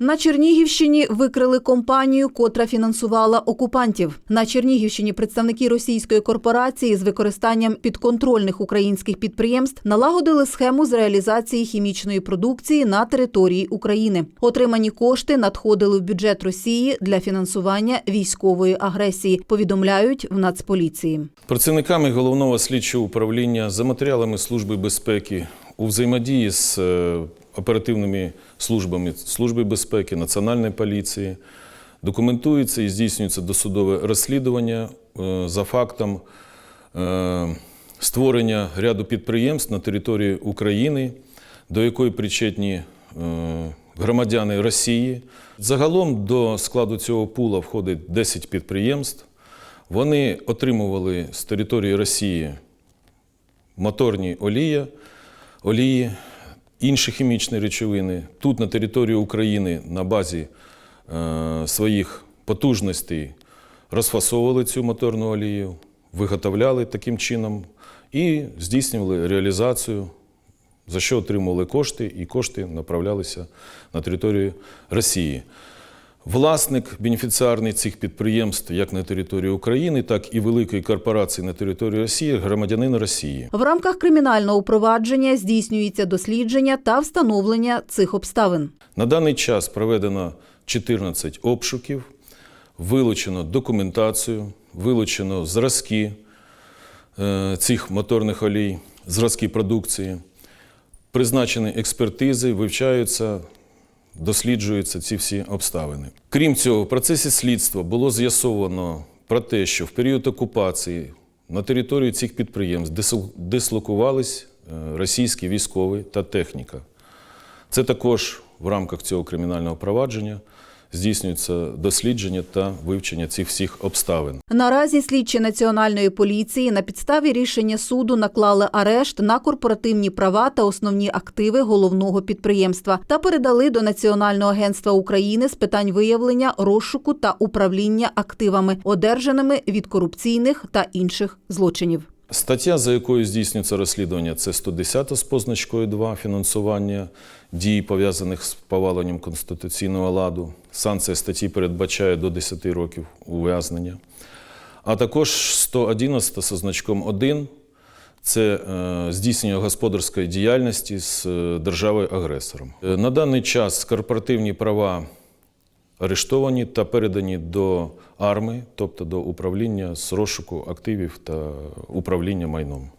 На Чернігівщині викрили компанію, котра фінансувала окупантів. На Чернігівщині представники російської корпорації з використанням підконтрольних українських підприємств налагодили схему з реалізації хімічної продукції на території України. Отримані кошти надходили в бюджет Росії для фінансування військової агресії. Повідомляють в Нацполіції. Працівниками головного слідчого управління за матеріалами Служби безпеки у взаємодії з е, оперативними службами Служби безпеки, Національної поліції документується і здійснюється досудове розслідування е, за фактом е, створення ряду підприємств на території України, до якої причетні е, громадяни Росії. Загалом до складу цього пула входить 10 підприємств. Вони отримували з території Росії моторні олія, олії, інші хімічні речовини. Тут, на території України, на базі е, своїх потужностей розфасовували цю моторну олію, виготовляли таким чином і здійснювали реалізацію, за що отримували кошти, і кошти направлялися на територію Росії. Власник бенефіціарний цих підприємств як на території України, так і великої корпорації на території Росії громадянин Росії. В рамках кримінального провадження здійснюється дослідження та встановлення цих обставин. На даний час проведено 14 обшуків, вилучено документацію, вилучено зразки е, цих моторних олій, зразки продукції, призначені експертизи, вивчаються, досліджуються ці всі обставини. Крім цього, в процесі слідства було з'ясовано про те, що в період окупації на території цих підприємств дисл- дислокувались е, російські військові та техніка. Це також в рамках цього кримінального провадження здійснюється дослідження та вивчення цих всіх обставин. Наразі слідчі національної поліції на підставі рішення суду наклали арешт на корпоративні права та основні активи головного підприємства та передали до Національного агентства України з питань виявлення, розшуку та управління активами, одержаними від корупційних та інших злочинів. Стаття, за якою здійснюється розслідування, це 110 з позначкою 2 фінансування дій, пов'язаних з поваленням конституційного ладу. Санкція статті передбачає до 10 років ув'язнення. А також 111 з значком 1 це е, здійснення господарської діяльності з е, державою-агресором. Е, На даний час корпоративні права арештовані та передані до АРМИ, тобто до управління з розшуку активів та управління майном.